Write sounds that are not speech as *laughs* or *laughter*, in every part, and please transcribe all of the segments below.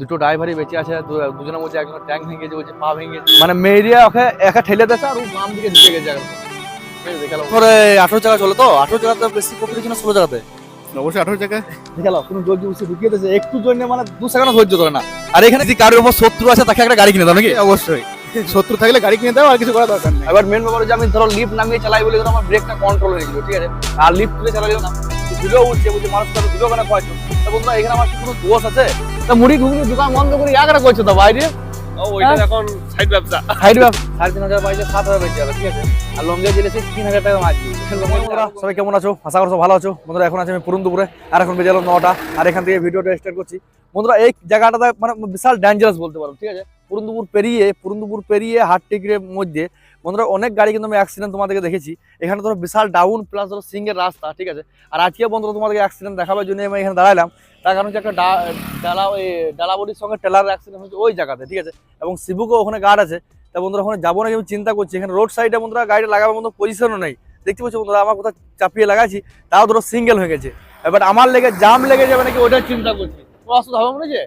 দুটো ড্রাইভারই বেঁচে আছে দু- দুজনের মধ্যে একজন ট্যাঙ্ক ভেঙে গেছে বলছে পা ভেঙে গেছে। মানে মেয়েরিয়া ওকে একা ঠেলে দিয়েছে আর ও বাম দিকে ঢুকে গেছে আঠারো চলে তো? আঠারো চাকাতে বেশি কম্পিটিশন ষোলো চাকাতে। অবশ্যই আঠারো জায়গায় দেখাল কোনো জোর জবরদস্তি ঢুকিয়ে দিয়েছে একটু জন্য মানে দু সেকেন্ড না। আর এখানে যদি কারোর উপর শত্রু আছে তাকে একটা গাড়ি কিনে দাও নাকি? অবশ্যই। শত্রু থাকলে গাড়ি কিনে দাও আর কিছু করার দরকার নেই। এবার মেন ব্যাপার হচ্ছে আমি ধরো লিফট নামিয়ে চালাই বলে ধরো আমার ব্রেকটা কন্ট্রোল হয়ে গেছিল ঠিক আছে? আর লিফট তুলে চালালাম না। ধুলো উঠছে বলছে মানুষ ধুলো কেন তা বন্ধুরা এখানে আমার কি কোনো দোষ আছে? তা মুড়ি ঘুগনি দোকান বন্ধ করে করছ তো বাইরে? ওইটা হ্যাঁ? এখন সাইড ব্যবসা। সাইড ব্যাপ সাড়ে তিন হাজার বাইরে সাত হাজার বেঁচে যাবে ঠিক আছে? আর লঙ্গে জেলে সেই তিন হাজার টাকা মাছ বন্ধুরা সবাই কেমন আছো? আশা করছ ভালো আছো। বন্ধুরা এখন আছে আমি পুরুন দুপুরে আর এখন বেজে গেলো নটা আর এখান থেকে ভিডিওটা স্টার্ট করছি। বন্ধুরা এই জায়গাটাতে মানে বিশাল ডেঞ্জারাস বলতে পারো ঠিক আছে? পুরুন্দুপুর পেরিয়ে পুরুন্দুপুর পেরিয়ে হাট টিকিরের মধ্যে বন্ধুরা অনেক গাড়ি কিন্তু আমি অ্যাক্সিডেন্ট তোমাদেরকে দেখেছি। এখানে ধরো বিশাল ডাউন প্লাস ধরো সিঙ্গেল রাস্তা ঠিক আছে? আর আজকে বন্ধুরা তোমাদেরকে অ্যাক্সিডেন্ট দেখাবার জন্য আমি এখানে দাঁড়ালাম তার কারণ হচ্ছে একটা ডালা ওই ডালাবড়ির সঙ্গে টেলার অ্যাক্সিডেন্ট হচ্ছে ওই জায়গাতে ঠিক আছে? এবং শিবুকে ওখানে গার্ড আছে। তা বন্ধুরা ওখানে যাব নাকি আমি চিন্তা করছি। এখানে রোড সাইডে বন্ধুরা গাড়িটা লাগাবার মতো পজিশনও নেই। দেখতে পাচ্ছি বন্ধুরা আমার কোথাও চাপিয়ে লাগাইছি তাও ধরো সিঙ্গেল হয়ে গেছে। এবার আমার লেগে জাম লেগে যাবে নাকি ওটার চিন্তা করছি। অসুবিধা হবে মনে হচ্ছে?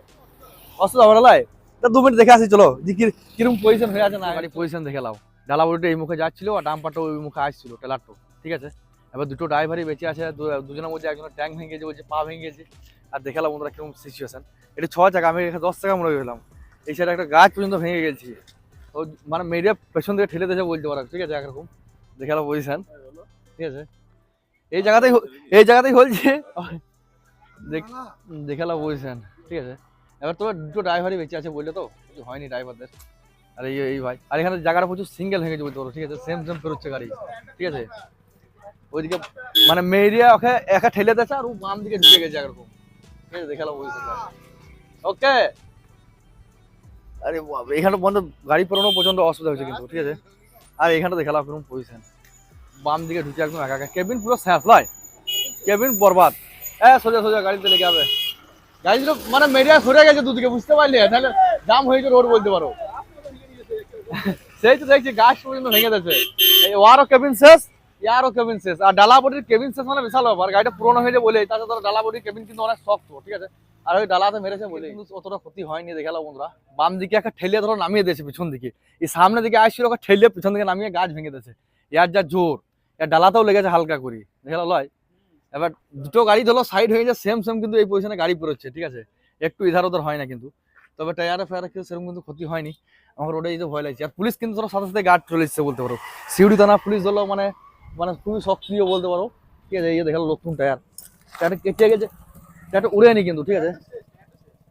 অসুবিধা হবে না লাই? তা দু মিনিট দেখে আসি চলো। যে কীরকম পজিশন হয়ে আছে না গাড়ি পজিশন দেখে লাও। ডালাবড়িটা এই মুখে যাচ্ছিল আর ডাম্পারটা ওই মুখে আসছিল টেলারটো ঠিক আছে? এবার দুটো ড্রাইভারই বেঁচে আছে দুজনের মধ্যে একজনের ট্যাঙ্ক ভেঙে গেছে বলছে পা ভেঙে গেছে। আর দেখালাম বন্ধুরা কীরকম সিচুয়েশন এটা ছ টাকা আমি এখানে দশ টাকা মনে গেলাম এই সাইডে একটা গাছ পর্যন্ত ভেঙে গেছি। ও মানে মেয়েরা পেছন থেকে ঠেলে দিয়েছে বলতে পারো। ঠিক আছে? একরকম। দেখালাম পজিশন ঠিক আছে? এই জায়গাতেই এই জায়গাতেই দেখ- দেখালাম পজিশন ঠিক আছে? এবার তোমার দুটো ড্রাইভারই বেঁচে আছে বললে তো? কিছু হয়নি ড্রাইভারদের আর এই ভাই। আর এখানে জায়গাটা প্রচুর সিঙ্গেল বলতে ঠিক আছে? সেম সেম গাড়ি, ঠিক আছে? ওইদিকে মানে ওকে একা ঠেলে আর ও বাম দিকে ঢুকে গেছে একরকম। ঠিক আছে, দেখালাম পজিশন ওকে? আরে এখানে বন্ধ গাড়ি পেরোনো প্রচণ্ড অসুবিধা হচ্ছে কিন্তু, ঠিক আছে? আর এখানে দেখালাম কীরকম পজিশন বাম দিকে ঢুকে একদম একা একা। কেবিন পুরো নয় কেবিন বরবাদ। হ্যাঁ সোজা সোজা, গাড়িতে লেগে যাবে। গাড়িগুলো মানে মেরিয়া সরে গেছে দুদিকে, বুঝতে পারলি? তাহলে জাম হয়েছে রোড বলতে পারো। সেই তো দেখছি গাছ পর্যন্ত ভেঙে দিয়েছে। এই ওয়ারও কেবিন শেষ ইয়ারও কেবিন শেষ আর ডালাবটির কেবিন শেষ মানে বিশাল ব্যাপার গাড়িটা পুরোনো হয়েছে বলে তাছাড়া ধরো ডালাবটির কেবিন কিন্তু অনেক শক্ত ঠিক আছে? আর ওই ডালাতে মেরেছে বলে কিন্তু অতটা ক্ষতি হয়নি দেখাল বন্ধুরা। বাম দিকে একটা ঠেলে ধরো নামিয়ে দিয়েছে পিছন দিকে। এই সামনে দিকে আসছিল ওকে ঠেলে পিছন দিকে নামিয়ে গাছ ভেঙে দিয়েছে। ইয়ার যা জোর এর ডালাতেও লেগেছে হালকা করি দেখাল লয়। এবার দুটো গাড়ি ধরো সাইড হয়ে যায় সেম সেম কিন্তু এই পজিশনে গাড়ি পেরোচ্ছে ঠিক আছে? একটু ইধার ওধার হয় না কিন্তু। তবে টায়ারে ফায়ারে কিছু সেরকম কিন্তু ক্ষতি হয়নি। আমার রোডে যেতে ভয় লাগছে। আর পুলিশ কিন্তু ধরো সাথে সাথে গার্ড চলে এসেছে বলতে পারো। সিউড়ি থানা পুলিশ ধরো মানে মানে খুবই সক্রিয় বলতে পারো। ঠিক আছে, এই যে দেখাল নতুন টায়ার টায়ারটা কেটে গেছে? টায়ারটা উড়েনি কিন্তু, ঠিক আছে?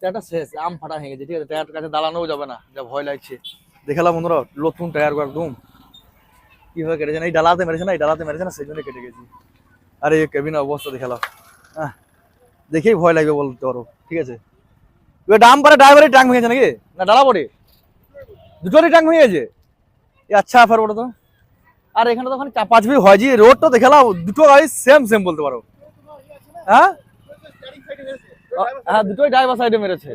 টায়ারটা শেষ, আম ফাটা হয়ে গেছে, ঠিক আছে? টায়ারটার কাছে দাঁড়ানোও যাবে না, যা ভয় লাগছে। দেখালাম বন্ধুরা, নতুন টায়ার একদম। কীভাবে কেটেছে না? এই ডালাতে মেরেছে না? এই ডালাতে মেরেছে না? সেই জন্য কেটে গেছি। আরে, এই কেবিনের অবস্থা দেখালাম। হ্যাঁ দেখেই ভয় লাগবে বলতে পারো, ঠিক আছে? এবার ডাম পারে ড্রাইভারের ট্যাঙ্ক ভেঙেছে নাকি? না ডালা পড়ে দুটোরই ট্যাঙ্ক ভেঙে গেছে আচ্ছা ফের ওটা তো। আর এখানে তো ওখানে পাঁচ বিঘ হয় যে রোড তো দেখালাম দুটো গাড়ি সেম সেম বলতে পারো। হ্যাঁ? হ্যাঁ দুটোই ড্রাইভার সাইডে মেরেছে।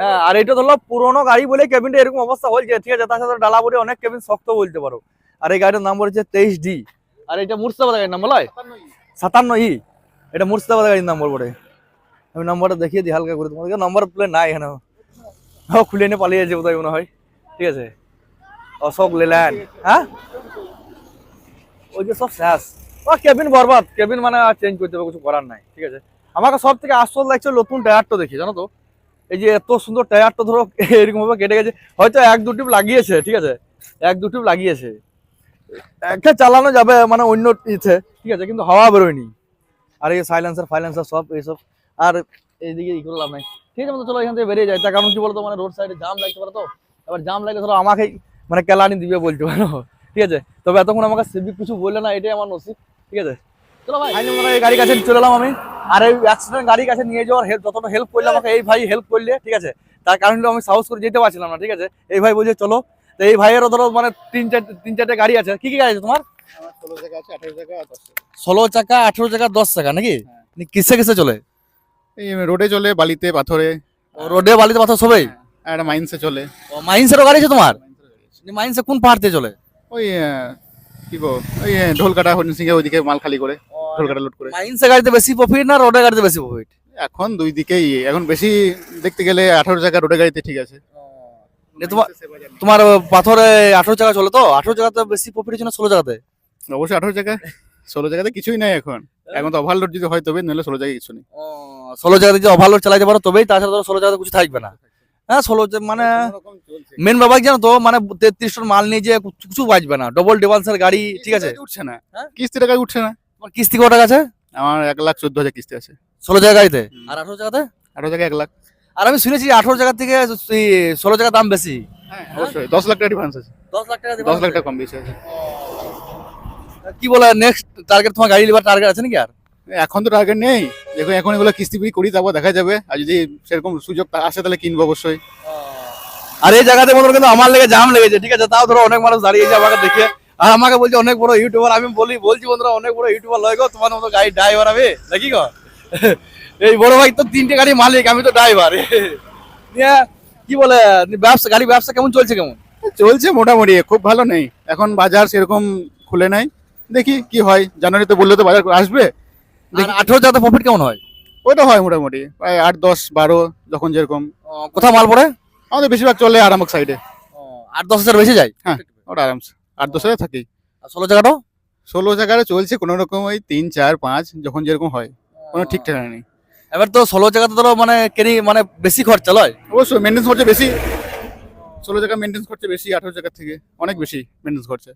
হ্যাঁ আর এটা ধরলো পুরোনো গাড়ি বলে কেবিনটা এরকম অবস্থা হয়েছে। ঠিক আছে, তার সাথে ডালা পড়ে অনেক কেবিন শক্ত বলতে পারো। আর এই গাড়িটার নাম বলেছে তেইশ ডি। আর এটা মুর্শিদাবাদ গাড়ির নাম বলয় সাতান্ন ই। এটা মুর্শিদাবাদ গাড়ির নাম্বার বটে আমি নাম্বারটা দেখিয়ে দিই, হালকা করে তোমাদেরকে। নাম্বার প্লেট নাই এখানে। খুলে নিয়ে পালিয়েছে বোধহয় মনে হয়। ঠিক আছে? অশোক লেল্যান্ড হ্যাঁ? ওই যে সব শেষ। ও, কেবিন বরবাদ। কেবিন মানে আর চেঞ্জ করতে হবে, কিছু করার নাই। ঠিক আছে? আমাকে সব থেকে আশ্চর্য লাগছে নতুন টায়ারটা দেখি, জানো তো? এই যে এত সুন্দর টায়ারটা ধরো *laughs* এরকম ভাবে কেটে গেছে। হয়তো এক দু টিপ লাগিয়েছে, ঠিক আছে? এক দু টিপ লাগিয়েছে। একটা চালানো যাবে মানে অন্য ইতে ঠিক আছে? কিন্তু হাওয়া বেরোয়নি। আর এই সাইলেন্সার ফাইলেন্সার সব এইসব আর এইদিকে ই করলাম নাই ঠিক আছে তো চলো এখান থেকে বেরিয়ে যায় তার কারণ কি বলতো মানে রোড সাইডে জাম লাগতে পারে তো এবার জাম লাগলে ধরো আমাকে মানে কেলানি দিবে বলতে পারো ঠিক আছে? তবে এতক্ষণ আমাকে সিভিক কিছু বললে না এটাই আমার নসিব। ঠিক আছে? চলো ভাই। এই গাড়ির কাছে চলে এলাম আমি। আর এই অ্যাক্সিডেন্ট গাড়ির কাছে নিয়ে যাওয়ার হেল্প যতটা হেল্প করলে আমাকে এই ভাই হেল্প করলে ঠিক আছে? তার কারণ আমি সাহস করে যেতে পারছিলাম না ঠিক আছে? এই ভাই বলছে চলো। তো এই ভাইয়েরও ধরো মানে তিন চারটে তিন চারটে গাড়ি আছে। কি কি গাড়ি আছে তোমার? ষোলো চাকা আঠেরো চাকা দশ চাকা। নাকি? কিসে কিসে চলে? এই রোডে চলে বালিতে পাথরে। রোডে বালিতে পাথর সবাই একটা মাইন্সে চলে। মাইন্সেরও গাড়ি আছে তোমার? মাইন্সে কোন পাহাড়তে চলে? ওই কি বল ওই ঢোলকাটা হরিণ সিংহে ওইদিকে মাল খালি করে ঢোলকাটা লোড করে। মাইন্সের গাড়িতে বেশি প্রফিট না রোডের গাড়িতে বেশি প্রফিট এখন দুই দিকেই এখন বেশি দেখতে গেলে আঠারো জায়গা রোডে গাড়িতে ঠিক আছে। তোমার তোমার পাথরে আঠারো টাকা চলে তো? আঠারো টাকাতে বেশি প্রফিট হচ্ছে না ষোলো টাকাতে অবশ্যই আঠারো জায়গা ষোলো জায়গাতে কিছুই নাই এখন। এখন তো ওভারলোড যদি হয় তবে নইলে ষোলো জায়গায় কিছু নেই। ষোলো জায়গাতে যদি ওভারলোড চালাতে পারো তবেই তাছাড়া ধরো ষোলো জায়গাতে কিছু থাকবে না। হ্যাঁ ষোলো মানে মেন ব্যাপার জানো তো মানে তেত্রিশ টন মাল নিয়ে যে কিছু- বাঁচবে না। ডবল ডিভান্সের গাড়ি ঠিক আছে? উঠছে না। হ্যাঁ? কিস্তি টাকা উঠছে না। তোমার কিস্তি কত টাকা আছে? আমার এক লাখ চোদ্দ হাজার কিস্তি আছে। ষোলো জায়গা গাড়িতে আর আঠারো জায়গাতে? আঠারো জায়গায় এক লাখ। আর আমি শুনেছি আঠারো জায়গা থেকে ষোলো জায়গার দাম বেশি। হ্যাঁ অবশ্যই। দশ লাখ টাকা ডিফারেন্স আছে। দশ লাখ টাকা দশ লাখ টাকা কম বেশি আছে। কি বলে নেক্সট টার্গেট তোমার গাড়ি লিবার টার্গেট আছে নাকি আর? এখন তো টার্গেট নেই। দেখো এখন এগুলো কিস্তি বিক্রি করি তারপর দেখা যাবে। আর যদি সেরকম সুযোগ আসে তাহলে কিনবো অবশ্যই। আর এই জায়গাতে মনে কিন্তু আমার লেগে জাম লেগেছে ঠিক আছে? তাও ধরো অনেক মানুষ দাঁড়িয়েছে আমাকে দেখে। আর আমাকে বলছে অনেক বড় ইউটিউবার আমি বলি বলছি বন্ধুরা অনেক বড় ইউটিউবার লয় গো তোমার মতো গাড়ি ড্রাইভার হবে নাকি গো? এই বড় ভাই তো তিনটে গাড়ি মালিক আমি তো ড্রাইভার কি বলে ব্যবসা গাড়ি ব্যবসা কেমন চলছে কেমন? চলছে মোটামুটি খুব ভালো নেই। এখন বাজার সেরকম খুলে নাই। দেখি কি হয়। জানুয়ারি তো বললে তো বাজার আসবে। আর আঠেরো জায়গাতে প্রফিট কেমন হয়? ওইটা হয় মোটামুটি। প্রায় আট দশ বারো যখন যেরকম। কোথাও মাল পড়ে? আমাদের বেশিরভাগ চলে আরামক সাইডে আট দশ হাজার বেশি যায়? হ্যাঁ ওটা আরামসে। আট দশ হাজার থাকেই। আর ষোলো জায়গাটাও ষোলো জায়গায় চলছে কোনো রকম ওই তিন চার পাঁচ যখন যেরকম হয়। কোনো ঠিক ঠিকানা নেই। এবার তো ষোলো জায়গাতে ধরো মানে কেনি মানে বেশি খরচা লয়? অবশ্যই মেনটেন্স খরচা বেশি। ষোলো জায়গা মেনটেন্স খরচা বেশি আঠারো জায়গা থেকে অনেক বেশি মেনটেন্স খরচা।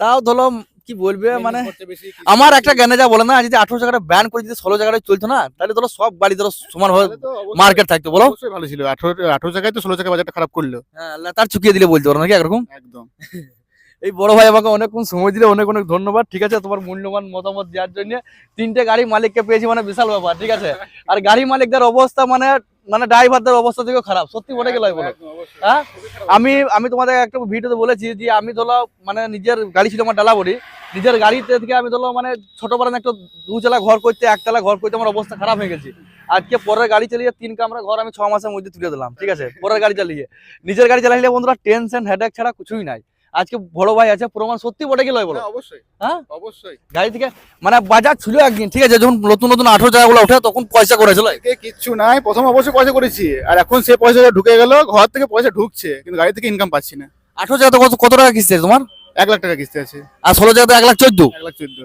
তাও ধরো কি বলবে? মানে আমার একটা জ্ঞানে যা বলে না যদি আঠারো জায়গাটা ব্যান করে যদি ষোলো জায়গাটা চলতো না তাহলে ধরো সব বাড়ি ধরো সমান ভাবে তাহলে তো অবশ্যই- মার্কেট থাকতো বলো। ভালো ছিল। আঠারো আঠারো জায়গায় তো ষোলো জায়গায় বাজারটা খারাপ করল। হ্যাঁ তার চুকিয়ে দিলে বলতে পারো নাকি একরকম? একদম। *laughs* এই বড় ভাই আমাকে অনেকক্ষণ সময় দিলে অনেক অনেক ধন্যবাদ। ঠিক আছে তোমার মূল্যবান মতামত দেওয়ার জন্য তিনটে গাড়ি মালিককে পেয়েছি মানে বিশাল ব্যাপার ঠিক আছে? আর গাড়ি মালিকদের অবস্থা মানে মানে ড্রাইভারদের অবস্থা থেকেও খারাপ। সত্যি বটে গেল বলো? হ্যাঁ আমি আমি তোমাদের একটা ভিডিওতে বলেছি যে আমি ধরো মানে নিজের গাড়ি ছিল আমার ডালা ডালাবড়ি নিজের গাড়িতে থেকে আমি ধরো মানে ছোটবেলা একটা দুচালা ঘর করতে একতলা ঘর করতে আমার অবস্থা খারাপ হয়ে গেছে। আজকে পরের গাড়ি চালিয়ে তিন কামরা ঘর আমি ছ মাসের মধ্যে তুলে দিলাম ঠিক আছে? পরের গাড়ি চালিয়ে। নিজের গাড়ি চালাইলে বন্ধুরা টেনশন হেডেক ছাড়া কিছুই নাই। আজকে বড় ভাই আছে প্রমাণ সত্যি বটে গেল বলো? হ্যাঁ, অবশ্যই। হ্যাঁ? অবশ্যই। গাড়ি থেকে মানে বাজার ছিল একদিন ঠিক আছে যখন নতুন নতুন আঠারো টাকাগুলো ওঠে তখন পয়সা করেছিল এ কিচ্ছু নাই প্রথম অবশ্যই পয়সা করেছি। আর এখন সে পয়সা ঢুকে গেল ঘর থেকে পয়সা ঢুকছে কিন্তু গাড়ি থেকে ইনকাম পাচ্ছি না। আঠারো টাকা কত কত টাকা কিস্তি আছে তোমার? এক লাখ টাকা কিস্তি আছে। আর ষোলো টাকা এক লাখ চোদ্দ। এক লাখ চোদ্দ।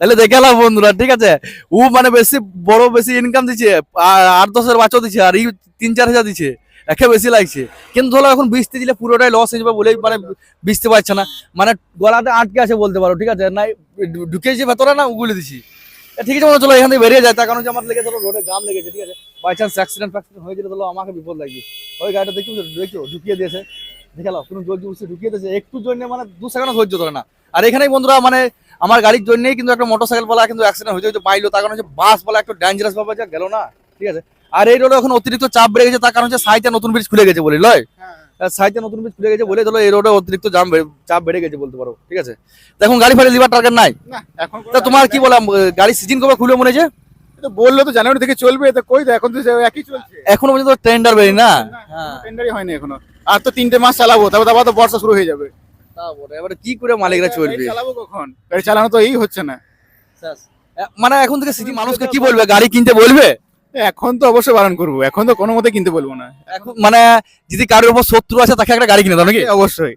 তাহলে দেখে এলাম বন্ধুরা ঠিক আছে? ও মানে বেশি বড় বেশি ইনকাম দিচ্ছে আর আট দশের বাচ্চা দিচ্ছে আর ই তিন চার হাজার দিচ্ছে। একে বেশি লাগছে। কিন্তু ধরো এখন বিচতে দিলে পুরোটাই লস হয়ে যাবে বলেই মানে বিচতে পারছে না। মানে গলাতে আটকে আছে বলতে পারো, ঠিক আছে? ঢু- ঢুকেছে ভেতরে না উগুলে দিছি। ঠিক আছে বলো চলো এখান থেকে বেরিয়ে যায়। তার কারণ আমার লেগে ধরো রোডে জাম লেগেছে, ঠিক আছে? বাই চান্স অ্যাক্সিডেন্ট ফ্যাক্সিডেন্ট হয়ে গেলে ধরো আমাকে বিপদ লাগবে। ওই গাড়িটা দেখি দেখছ ঢুকিয়ে দিয়েছে। দেখে নাও, কোনো জলদি উঠছে ঢুকিয়ে দিয়েছে। একটু জন্য মানে দু সেকেন্ড ধৈর্য ধরে না। আর এখানেই বন্ধুরা মানে আমার গাড়ির জন্যই কিন্তু একটা মোটরসাইকেল বলা কিন্তু অ্যাক্সিডেন্ট হয়েছে হয়তো পাইলো। তার কারণ হচ্ছে বাস বলা একটু ডেঞ্জারাস ভাবে যা গেল না, ঠিক আছে? আর এই রোডে এখন অতিরিক্ত চাপ বেড়ে গেছে তার কারণ হচ্ছে সাইডে নতুন ব্রিজ খুলে গেছে বলে লয়? সাইডে নতুন ব্রিজ খুলে গেছে বলে ধরো এই রোডে অতিরিক্ত জাম চাপ বেড়ে গেছে বলতে পারো ঠিক আছে? এখন গাড়ি ফাড়ি লিভার টার্গেট নাই। তা তোমার কি বললাম গাড়ি সিজন কবে খুলে মনে হচ্ছে? তো বলল তো জানুয়ারি থেকে চলবে তো কই তো এখন তো একই চলছে। এখনও পর্যন্ত ট্রেন্ডার বেরি না? হ্যাঁ। টেন্ডারই হয়নি এখনও। আর তো তিনটে মাস চালাবো তারপর তারপর তো বর্ষা শুরু হয়ে যাবে। তারপরে এবারে কি করে মালিকরা চলবে গাড়ি চালাবো? কখন? গাড়ি চালানো তো এই হচ্ছে না। মানে এখন থেকে সিটি মানুষকে কি বলবে? গাড়ি কিনতে বলবে? এখন তো অবশ্যই বারণ করব। এখন তো কোনো মতে কিনতে বলব না। এখন মানে যদি কারোর উপর শত্রু আছে তাকে একটা গাড়ি কিনে দাও নাকি? অবশ্যই।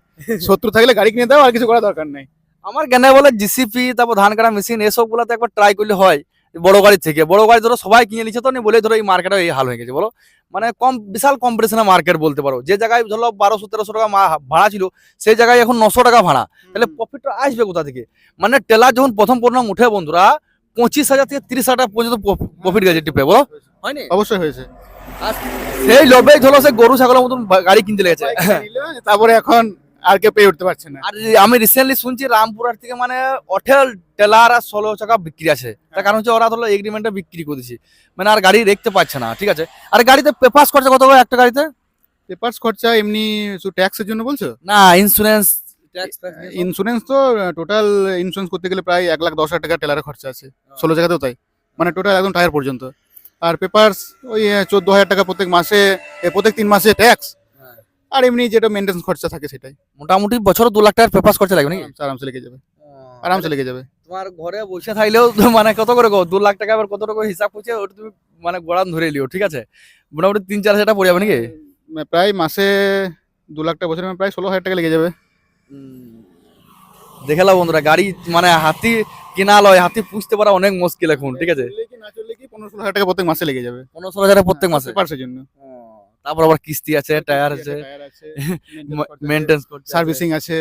শত্রু থাকলে গাড়ি কিনে দাও আর কিছু করার দরকার নেই। আমার জ্ঞানে বলে জিসিপি তারপর ধান কাটা মেশিন এসব গুলাতে একবার ট্রাই করলে হয়। বড় গাড়ির থেকে। বড় গাড়ি ধরো সবাই কিনে নিচ্ছে তো নি বলে ধরো এই মার্কেটে এই হাল হয়ে গেছে বলো। মানে কম বিশাল কম্পিটিশনের মার্কেট বলতে পারো। যে জায়গায় ধরো বারোশো তেরোশো টাকা ভাড়া ছিল সেই জায়গায় এখন নশো টাকা ভাড়া। তাহলে প্রফিটটা আসবে কোথা থেকে? মানে টেলার যখন প্রথম প্রথম উঠে বন্ধুরা পঁচিশ হাজার থেকে তিরিশ হাজার পর্যন্ত প্রফিট গেছে টিপে বলো? হয়নি? অবশ্যই হয়েছে। সেই লোভেই ধরো সে গরু ছাগলের মতন গাড়ি কিনতে লেগেছে। তারপরে এখন আর কেউ পেয়ে উঠতে পারছে না। আর আমি রিসেন্টলি শুনছি রামপুরহাট থেকে মানে অঠেল টেলার আর ষোলো চাকা বিক্রি আছে। তার কারণ হচ্ছে ওরা ধরো এগ্রিমেন্টটা বিক্রি করে দিচ্ছে মানে আর গাড়ি দেখতে পাচ্ছে না ঠিক আছে? আর গাড়িতে পেপার্স খরচা কত করে একটা গাড়িতে? পেপারস খরচা এমনি শুধু ট্যাক্সের জন্য বলছো? না ইন্স্যুরেন্স ইন্স্যুরেন্স তো টোটাল ইন্স্যুরেন্স করতে গেলে প্রায় এক লাখ দশ হাজার টাকা টেলারের খরচা আছে। ষোলো জায়গাতেও তাই। মানে টোটাল একদম টায়ার পর্যন্ত। আর পেপারস ওই চোদ্দ হাজার টাকা প্রত্যেক মাসে প্রত্যেক তিন মাসে ট্যাক্স। আর এমনি যেটা মেনটেন্স খরচা থাকে সেটাই। মোটামুটি বছর দু লাখ টাকার পেপার্স খরচা লাগবে নাকি? আরামসে- লেগে যাবে। আরামসে লেগে যাবে। তোমার ঘরে বসে থাকলেও মানে কত করে গো? দু লাখ টাকা আবার কত টাকা হিসাব করছে ওটা তুমি মানে গোড়ান ধরে লিও ঠিক আছে? মোটামুটি তিন চার হাজার টাকা পড়ে যাবে নাকি? মানে প্রায় মাসে দু লাখ টাকা বছরে মানে প্রায় ষোলো হাজার টাকা লেগে যাবে। দেখে লাভ বন্ধুরা গাড়ি মানে হাতি কেনা লয় হাতি পুষতে পারা অনেক মুশকিল এখন ঠিক আছে? পনেরো ষোলো হাজার টাকা প্রত্যেক মাসে লেগে যাবে। পনেরো ষোলো হাজার প্রত্যেক মাসে? পার্সের জন্য। তারপর আবার কিস্তি আছে টায়ার আছে। *laughs* মেনটেন্স সার্ভিসিং আছে।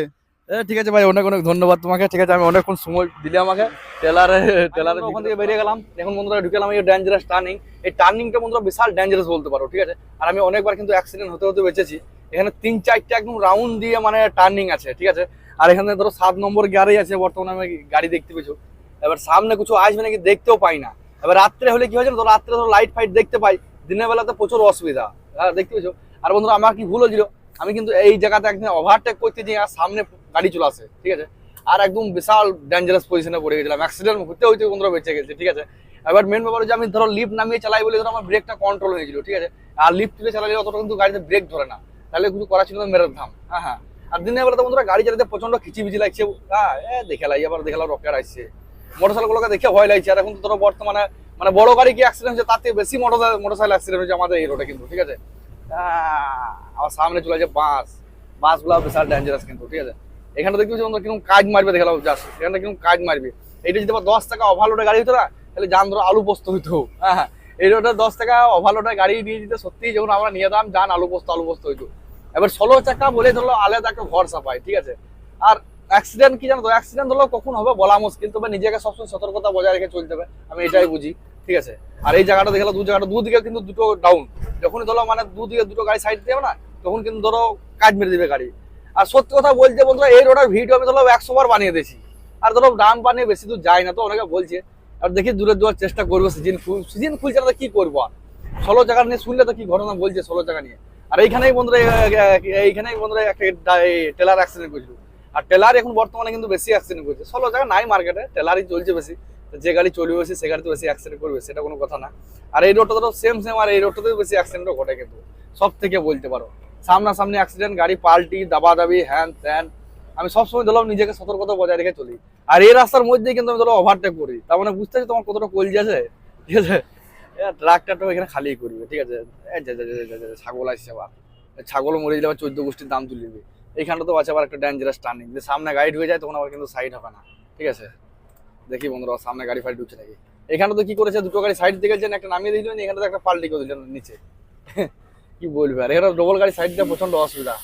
ঠিক আছে ভাই অনেক অনেক ধন্যবাদ তোমাকে। ঠিক আছে আমি অনেকক্ষণ সময় দিলে আমাকে। টেলারে টেলারে ওখান থেকে বেরিয়ে গেলাম। এখন বন্ধুরা ঢুকে গেলাম এই ডেঞ্জারাস টার্নিং এই টার্নিংটা বন্ধুরা বিশাল ডেঞ্জারাস বলতে পারো ঠিক আছে? আর আমি অনেকবার কিন্তু অ্যাক্সিডেন্ট হতে হতে বেঁচেছি। এখানে তিন চারটে একদম রাউন্ড দিয়ে মানে টার্নিং আছে ঠিক আছে? আর এখানে ধরো সাত নম্বর গিয়ারেই আছে বর্তমানে আমি গাড়ি দেখতে পেয়েছ। এবার সামনে কিছু আসবে নাকি দেখতেও পাই না। এবার রাত্রে হলে কি না, তো রাত্রে ধরো লাইট ফাইট দেখতে পাই। দিনের বেলাতে প্রচুর অসুবিধা। হ্যাঁ দেখতে পেয়েছ? আর বন্ধুরা আমার কি ভুল হয়েছিল? আমি কিন্তু এই জায়গাতে একদিন ওভারটেক করতে যে আর সামনে গাড়ি চলে আসে, ঠিক আছে? আর একদম বিশাল ডেঞ্জারাস পজিশনে পড়ে গেছিলাম। অ্যাক্সিডেন্ট হতে হইতে বন্ধুরা বেঁচে গেছে, ঠিক আছে? এবার মেন ব্যাপার হচ্ছে আমি ধরো লিফ্ট নামিয়ে চালাই বলে ধরো আমার ব্রেকটা কন্ট্রোল হয়েছিল ঠিক আছে? আর লিফ্ট তুলে চালালে অতটা কিন্তু গাড়িতে ব্রেক ধরে না। তাহলে কিছু করা ছিল মেরে ধাম হ্যাঁ হ্যাঁ। আর দিনের বেলাতে বন্ধুরা গাড়ি চালাতে প্রচণ্ড খিচিবিচি লাগছে। হ্যাঁ দেখে লাই আবার দেখলাম রকেট আসছে। মোটরসাইকেলগুলোকে দেখে ভয় লাগছে। আর এখন তো ধরো বর্তমানে মানে বড় গাড়ি কি অ্যাক্সিডেন্ট হচ্ছে তার থেকে বেশি মোটর মোটরসাইকেল অ্যাক্সিডেন্ট হচ্ছে আমাদের এই রোডে কিন্তু, ঠিক আছে? আবার সামনে চলে যাচ্ছে বাস। বাসগুলো বিশাল ডেঞ্জারাস কিন্তু, ঠিক আছে? এখানে দেখতে পাচ্ছি বন্ধুরা কীরকম কাজ মারবে, দেখালাম জাস্ট এখানে কীরকম কাজ মারবে। এইটা যদি দশ টাকা ওভারলোডে গাড়ি হতো না, তাহলে যান ধরো আলু পোস্ত হইতো। হ্যাঁ হ্যাঁ। এই দশ টাকা ওভারলোডে গাড়ি দিয়ে দিতে সত্যি যখন আমরা নিয়ে যেতাম যান আলু পোস্ত আলু পোস্ত হইতো। এবার ষোলো চাকা বলে ধরলো আলাদা একটা ভরসা পায় ঠিক আছে? আর অ্যাক্সিডেন্ট কি জানো অ্যাক্সিডেন্ট হলো কখন হবে বলা মুশকিল, তবে নিজেকে সবসময় সতর্কতা বজায় রেখে চলতে হবে, আমি এটাই বুঝি, ঠিক আছে? আর এই জায়গাটা দেখলাম, দু জায়গাটা, দুদিকে কিন্তু দুটো ডাউন যখনই ধরো মানে দুদিকে দুটো গাড়ি সাইড দেবে না, তখন কিন্তু ধরো কাজ মেরে দিবে গাড়ি। আর সত্যি কথা বলতে বন্ধুরা, এই রোডের ভিডিও আমি ধরো একশো বার বানিয়ে দিয়েছি। আর ধরো ডান বানিয়ে বেশি দূর যায় না তো অনেকে বলছে আর দেখি দূরে দেওয়ার চেষ্টা করব সিজন সিজন খুলছে না তো কি করব আর? ষোলো জায়গা নিয়ে শুনলে তো কি ঘটনা বলছে ষোলো জায়গা নিয়ে? আর এইখানেই বন্ধুরা এইখানেই বন্ধুরা একটা টেলার অ্যাক্সিডেন্ট করেছিল আর টেলার এখন বর্তমানে কিন্তু বেশি অ্যাক্সিডেন্ট করছে। ষোলো জায়গা নাই মার্কেটে টেলারই চলছে বেশি। যে গাড়ি চলবে বেশি, সে গাড়ি তো বেশি অ্যাক্সিডেন্ট করবে, সেটা কোনো কথা না। আর এই রোডটা তো সেম সেম আর এই রোডটাতেও বেশি অ্যাক্সিডেন্টও ঘটে কিন্তু। সব থেকে বলতে পারো। সামনাসামনি অ্যাক্সিডেন্ট গাড়ি পাল্টি, দাবাদাবি, হ্যান ত্যান। আমি সবসময় ধরলাম নিজেকে সতর্কতা বজায় রেখে চলি। আর এই রাস্তার মধ্যেই কিন্তু আমি ধরো ওভারটেক করি। তার মানে বুঝতে পারছি তোমার কতটা কলজি আছে? ঠিক আছে? ট্রাকটারটাও এখানে খালি করবে, ঠিক আছে? ছাগল আসছে আবার। ছাগল মরে দিলে আবার চোদ্দ গোষ্ঠীর দাম তুলে দিবে। এইখানটা তো আছে আবার একটা ডেঞ্জারাস টার্নিং যে সামনে গাড়ি ঢুকে যায়, তখন আবার কিন্তু সাইড হবে না। ঠিক আছে? দেখি বন্ধুরা, সামনে গাড়ি ফাড়ি ঢুকছে নাকি? এখানে তো কি করেছে? দুটো গাড়ি সাইড দিকে একটা নামিয়ে দিলেন এখানে তো একটা পাল্টি করে দিলেন নিচে। কি বলবে আর? এখানে ডবল গাড়ি সাইড দিয়ে প্রচণ্ড অসুবিধা।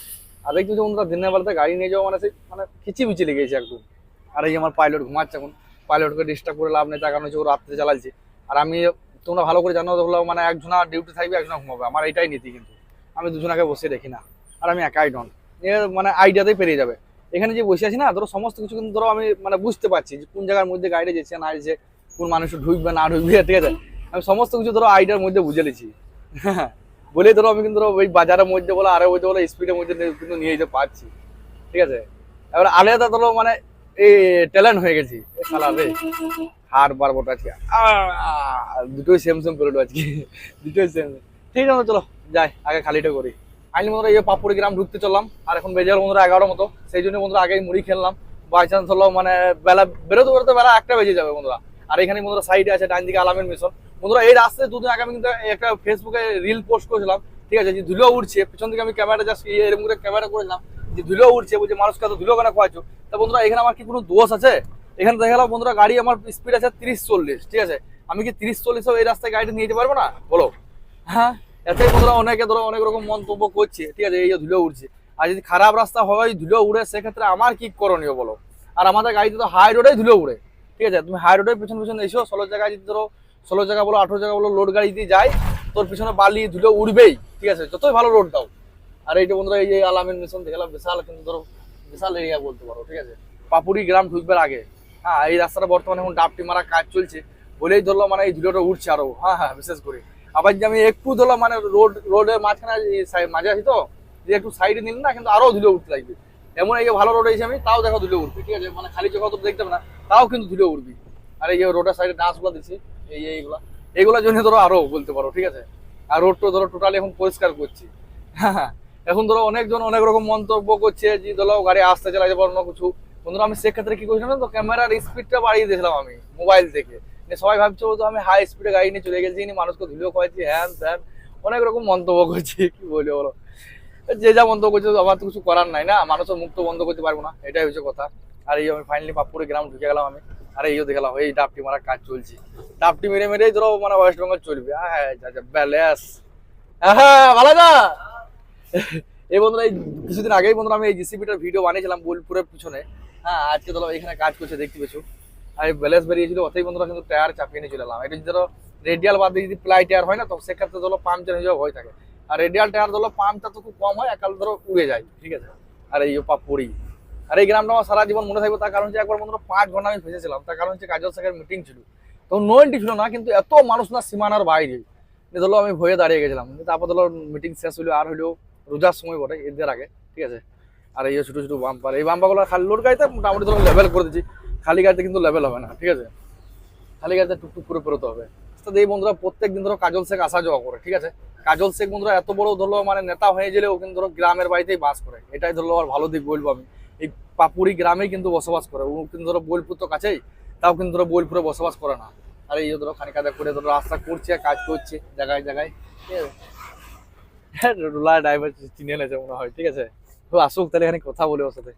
আর দেখছি যে বন্ধুরা, দিনের বেলাতে গাড়ি নিয়ে যাওয়া মানে সেই মানে খিচি বিচি লেগেছে একদম। আর এই আমার পাইলট ঘুমাচ্ছে এখন। পাইলটকে ডিস্টার্ব করে লাভ নেই, তার কারণ ও রাত্রে চালাচ্ছে। আর আমি, তোমরা ভালো করে জানো হলো মানে একজনা ডিউটি থাকবে, একজনা ঘুমাবে। আমার এটাই নীতি কিন্তু। আমি দুজনাকে বসে দেখি না। আর আমি একাই ডন এ মানে আইডিয়াতেই পেরিয়ে যাবে। এখানে যে বসে আছি না, ধরো সমস্ত কিছু কিন্তু ধরো আমি মানে বুঝতে পারছি যে কোন জায়গার মধ্যে গাড়িটা যেছে না যেছে, কোন মানুষ ঢুকবে না ঢুকবে, ঠিক আছে? আমি সমস্ত কিছু ধরো আইডিয়ার মধ্যে বুঝে নিয়েছি *laughs* বলেই ধরো আমি কিন্তু ওই বাজারের মধ্যে বলো আরে ওই বলো স্পিডের মধ্যে কিন্তু নিয়ে যেতে পারছি। ঠিক আছে? এবার আলাদা ধরো মানে এই ট্যালেন্ট হয়ে গেছি। রে। হার বার বটা আজকে। দুটোই সেম সেম করে আজকে। দুটোই সেম ঠিক আছে, চলো, যাই, আগে খালিটা করি। আইনি বন্ধুরা, এই পাপুরি গ্রাম ঢুকতে চললাম। আর এখন বেজে গেল বন্ধুরা এগারো মতো। সেই জন্য বন্ধুরা, আগেই মুড়ি খেললাম। বাই চান্স হলো মানে বেলা, বেরোতে বেরোতে বেলা একটা বেজে যাবে বন্ধুরা। আর এখানে বন্ধুরা সাইডে আছে ডান দিকে আলামের মিশন বন্ধুরা, এই রাস্তায় দুদিন আগে আমি কিন্তু একটা ফেসবুকে রিল পোস্ট করেছিলাম। ঠিক আছে, যে ধুলো উঠছে পিছন থেকে আমি ক্যামেরা জাস্ট এরকম করে ক্যামেরা করেছিলাম, যে ধুলো উঠছে বলছে, মানুষকে এত ধুলো কেন খোয়াছো তা বন্ধুরা, এখানে আমার কি কোনো দোষ আছে? এখানে দেখা গেল, বন্ধুরা, গাড়ি আমার স্পিড আছে তিরিশ চল্লিশ, ঠিক আছে? আমি কি তিরিশ চল্লিশও এই রাস্তায় গাড়িটা নিয়ে যেতে পারব না? বলো। হ্যাঁ? এতেই বন্ধুরা অনেকে ধরো অনেক রকম মন্তব্য করছে, ঠিক আছে, এই যে ধুলো উঠছে আর যদি খারাপ রাস্তা হয়, ধুলো উড়ে, সেক্ষেত্রে আমার কি করণীয় বলো? আর আমাদের গাড়িতে তো হাই রোডেই ধুলো উড়ে, ঠিক আছে? তুমি হাই রোডের পিছন পিছন এসো ষোলো জায়গায় যদি ধরো ষোলো জায়গা বলো, আঠেরো জায়গা বলো লোড গাড়ি দিয়ে যায়, তোর পিছনে বালি, ধুলো উড়বেই, ঠিক আছে? যতই ভালো রোড দাও। আর এইটা বন্ধুরা, এই যে আলামের মিশন দেখলাম, বিশাল কিন্তু ধরো, বিশাল এরিয়া বলতে পারো, ঠিক আছে? পাপুরি গ্রাম ঢুকবার আগে। হ্যাঁ এই রাস্তাটা বর্তমানে এখন ডাবটি মারা কাজ চলছে, বলেই ধরলো মানে এই ধুলোটা উঠছে আরও। হ্যাঁ হ্যাঁ বিশেষ করে। আবার যে আমি একটু ধরলো মানে রোড রোডের মাঝখানে মাঝে আছি তো, যে একটু সাইডে নিন না, কিন্তু আরও ধুলো উঠতে লাগবে। এমন এই ভালো রোড এসে আমি, তাও দেখো ধুলো উঠবে ঠিক আছে? মানে খালি চোখা তো দেখতে হবে না, তাও কিন্তু ধুলো উঠবি আর এই যে রোডের সাইডে ডান্সগুলো দিচ্ছি এই এইগুলা এইগুলোর জন্য ধরো আরও বলতে পারো, ঠিক আছে? আর রোড তো ধরো টোটালি এখন পরিষ্কার করছি। হ্যাঁ হ্যাঁ। এখন ধরো অনেকজন অনেক রকম মন্তব্য করছে যে, ধরো গাড়ি আসতে চালাতে পারো না কিছু। বন্ধুরা, আমি সেক্ষেত্রে কি করেছিলাম তো? ক্যামেরার স্পিডটা বাড়িয়ে দিয়েছিলাম আমি মোবাইল থেকে। সবাই ভাবছে তো আমি হাই স্পিডে গাড়ি নিয়ে চলে গেছি মানুষকে ধুলেও খাওয়াচ্ছি, হ্যান ত্যান। অনেক রকম মন্তব্য করছি, কি বলি বলো? যে যা মন্তব্য করছে আমার তো কিছু করার নাই না। মানুষের মুখ তো বন্ধ করতে পারব না, এটাই হচ্ছে কথা। আর এই আমি ফাইনালি পাপুরে গ্রাম ঢুকে গেলাম আমি। আর এইও দেখলাম, এই ডাবটি মারার কাজ চলছে। ডাবটি মেরে মেরেই ধরো মানে ওয়েস্ট বেঙ্গল চলবে। হ্যাঁ ব্যালেন্স হ্যাঁ ভালো এই বন্ধুরা, এই কিছুদিন আগেই বন্ধুরা আমি এই জিসিপিটার ভিডিও বানিয়েছিলাম বোলপুরের পিছনে। হ্যাঁ আজকে ধরো এখানে কাজ করছে, দেখতে পেছো আর ব্যালেন্স বেরিয়েছিল অতই বন্ধুরা কিন্তু টায়ার চাপিয়ে নিয়ে চলে এলাম। এটা যদি ধরো রেডিয়াল বাদ যদি প্লাই টায়ার হয় না, তো সেক্ষেত্রে ধরো পাম্পচার হয়ে যাওয়া ভয় থাকে। আর রেডিয়াল টায়ার ধরো পাম্পটা তো খুব কম হয়, একাল ধরো উড়ে যায়, ঠিক আছে? আর এই পাপুরি আর এই গ্রামটা আমার সারা জীবন মনে থাকবে। তার কারণ হচ্ছে একবার বন্ধুরা পাঁচ ঘণ্টা আমি ফেসেছিলাম। তার কারণ হচ্ছে কাজল শেখের মিটিং ছিল। তো নো এন্ট্রি ছিল না, কিন্তু এত মানুষ না সীমানার বাইরে। ধরো আমি ভয়ে দাঁড়িয়ে গেছিলাম। তারপর ধরো মিটিং শেষ হলো আর হলো রোজার সময় বটে ঈদের আগে, ঠিক আছে? আর এই ছোটো ছোটো বাম্পার এই বাম্পারগুলো খালি লোড গাড়িতে মোটামুটি ধরো লেভেল করে দিচ্ছি খালি গাড়িতে কিন্তু লেভেল হবে না, ঠিক আছে? খালি গাড়িতে টুকটুক করে পেরোতে হবে। তো এই বন্ধুরা প্রত্যেক দিন ধরো কাজল শেখ আসা যাওয়া করে, ঠিক আছে? কাজল শেখ বন্ধুরা এত বড় ধরলো মানে নেতা হয়ে গেলেও কিন্তু ধরো গ্রামের বাড়িতেই বাস করে। এটাই ধরলো আর ভালো দিক বলব আমি। এই পাপুরি গ্রামেই কিন্তু বসবাস করে। ও কিন্তু ধরো বোলপুর তো কাছেই, তাও কিন্তু ধরো বোলপুরে বসবাস করে না। আর এই ধরো খানিক কাদা করে ধরো রাস্তা করছে, কাজ করছে, জায়গায় জায়গায়। ড্রাইভার চিনে এনেছে মনে হয়, ঠিক আছে? আসুক, তাহলে এখানে কথা ওর সাথে।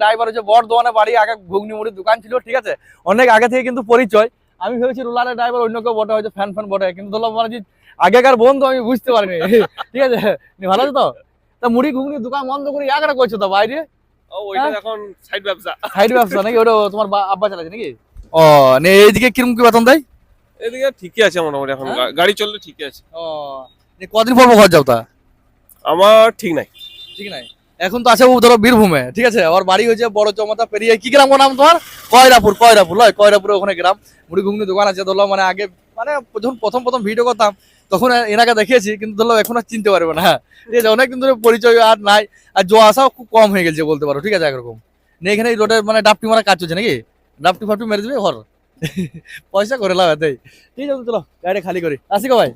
ড্রাইভার বাড়ি, আগে ঘুগনি মুড়ির দোকান ছিল, ঠিক আছে? অনেক আগে থেকে কিন্তু পরিচয়। আমি ভেবেছি ড্রাইভার অন্য কেউ বটে ফ্যান ফ্যান বটে। কিন্তু মানে আগেকার বন্ধু আমি বুঝতে পারিনি। *laughs* ঠিক আছে? ভালো আছে তো? তা মুড়ি ঘুগনির দোকান বন্ধ করে একটা করছ তো বাইরে? ও ওইটা হ্যাঁ? এখন সাইড ব্যবসা। সাইড ব্যবসা নাকি? ওটা তোমার আব্বা চালাচ্ছে নাকি? ও নে এইদিকে কিরম কি বেতন দেয়? এদিকে ঠিকই আছে মোটামুটি এখন। হ্যাঁ? গাড়ি চললে ঠিকই আছে। ও। কদিন পর ঘর যাও তা? আমার ঠিক নাই। ঠিক নাই? এখন তো আছে ও ধরো বীরভূমে ঠিক আছে? ওর বাড়ি হচ্ছে বড় চমতা পেরিয়ে কি গ্রাম নাম তোমার? কয়রাপুর কয়রাপুর লয় কয়রাপুরে ওখানে গ্রাম। মুড়ি ঘুগনি দোকান আছে ধরলো মানে আগে মানে যখন প্রথম প্রথম ভিডিও করতাম তখন এনাকে দেখিয়েছি, কিন্তু ধরো এখন আর চিনতে পারবে না। ঠিক আছে, অনেকদিন ধরে পরিচয় আর নাই, আর জো আসাও খুব কম হয়ে গেছে বলতে পারো, ঠিক আছে, একরকম। নেই এখানে রোডের মানে ডাপটি মারা কাজ চলছে নাকি? ডাপটি ফাপটি মেরে দিবে ঘর পয়সা করে লাভ ঠিক আছে, চলো গাড়ি খালি করি। আসি গো ভাই।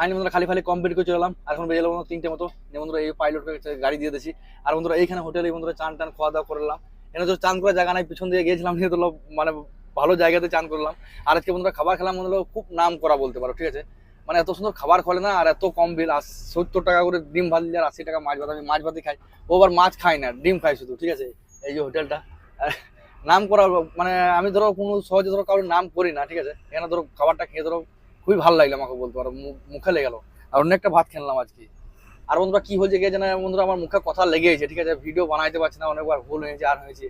ফাইনালি বন্ধুরা খালি খালি কমপ্লিট করে চলে এলাম। আর এখন বেজে বন্ধু তিনটে মতো। বন্ধুরা এই পাইলটকে গাড়ি দিয়ে দিয়েছি। আর বন্ধুরা এইখানে হোটেলে বন্ধুরা চান টান খাওয়া দাওয়া করলাম এখানে তো চান করার জায়গা নাই, পিছন দিয়ে গিয়েছিলাম, নিয়ে তো মানে ভালো জায়গাতে চান করলাম। আর আজকে বন্ধুরা খাবার খেলাম, বন্ধুরা খুব নাম করা বলতে পারো, ঠিক আছে? মানে এত সুন্দর খাবার খোলে না, আর এত কম বিল আর সত্তর টাকা করে ডিম ভাত আর আশি টাকা মাছ ভাত, আমি মাছ ভাতই খাই। ও আবার মাছ খাই না, ডিম খাই শুধু, ঠিক আছে? এই যে হোটেলটা নাম করা মানে আমি ধরো কোনো সহজে ধরো কারোর নাম করি না, ঠিক আছে? এখানে ধরো খাবারটা খেয়ে ধরো খুবই ভালো লাগল আমাকে বলতে পারো। মুখে লেগে গেলো। আর অনেকটা ভাত খেলাম আজকে। আর বন্ধুরা, কি হয়েছে গিয়ে জানে? বন্ধুরা, আমার মুখে কথা লেগেছে, ঠিক আছে? ভিডিও বানাইতে পারছি না, অনেকবার ভুল হয়েছে, আর হয়েছে।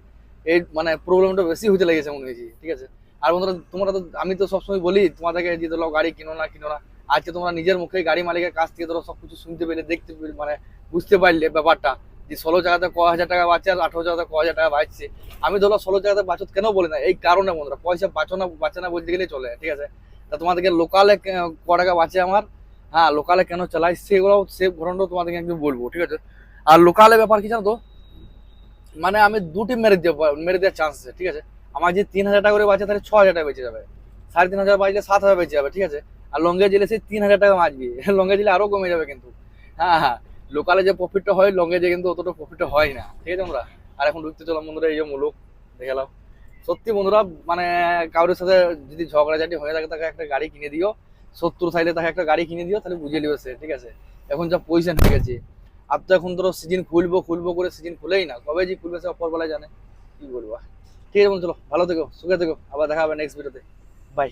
এই মানে প্রবলেমটা বেশি হতে লেগেছে মনে হয়েছে, ঠিক আছে? আর বন্ধুরা, তোমরা তো আমি তো সবসময় বলি, তোমাদেরকে যে ধরো গাড়ি কিনো না কিনো না, আজকে তোমরা নিজের মুখে গাড়ি মালিকের কাছ থেকে ধরো সবকিছু শুনতে পেলে, দেখতে পেলে মানে বুঝতে পারলে ব্যাপারটা। যে ষোলো জায়গাতে ক হাজার টাকা বাঁচছে আর আঠারো জায়গাতে ক হাজার টাকা বাঁচছে আমি ধরো ষোলো জায়গাতে বাঁচত কেন বলি না? এই কারণে বন্ধুরা, পয়সা বাঁচো না, বাঁচে না বলতে গেলে চলে, ঠিক আছে? তা তোমাদেরকে লোকালে ক টাকা বাঁচে আমার? হ্যাঁ লোকালে কেন চালাই সেগুলো সে ঘটনাটাও তোমাদেরকে একদিন বলব, ঠিক আছে? আর লোকালে ব্যাপার কি জানো তো? মানে আমি দুটি মেরে দিয়ে মেরে দেওয়ার চান্স আছে, ঠিক আছে? আমার যে তিন হাজার টাকা করে বাঁচে, তাহলে ছ হাজার টাকা বেঁচে যাবে। সাড়ে তিন হাজার বাঁচলে সাত হাজার বেঁচে যাবে, ঠিক আছে? আর লঙ্গে জেলে সেই তিন হাজার টাকা বাঁচবি। লঙ্গে জেলে আরও কমে যাবে কিন্তু। হ্যাঁ হ্যাঁ। লোকালে যে প্রফিটটা হয় লঙ্গে যে কিন্তু অতটা প্রফিটটা হয় না। ঠিক আছে বন্ধুরা? আর এখন ঢুকতে চলাম বন্ধুরা, এই যে মুলুক, দেখে নাও। সত্যি বন্ধুরা মানে কারোর সাথে যদি ঝগড়াঝাটি হয়ে থাকে, তাকে একটা গাড়ি কিনে দিও। সত্তর সাইলে তাকে একটা গাড়ি কিনে দিও, তাহলে বুঝে নিবে সে, ঠিক আছে? এখন যা পয়সা হয়ে গেছে, আর তো এখন ধরো সিজন খুলবো খুলবো করে সিজন খুলেই না। কবে যে খুলবে সে অপরবেলায় জানে, কি বলব? ঠিক আছে বন্ধু, চলো, ভালো থেকো, সুখে থেকো। আবার দেখা হবে নেক্সট ভিডিওতে বাই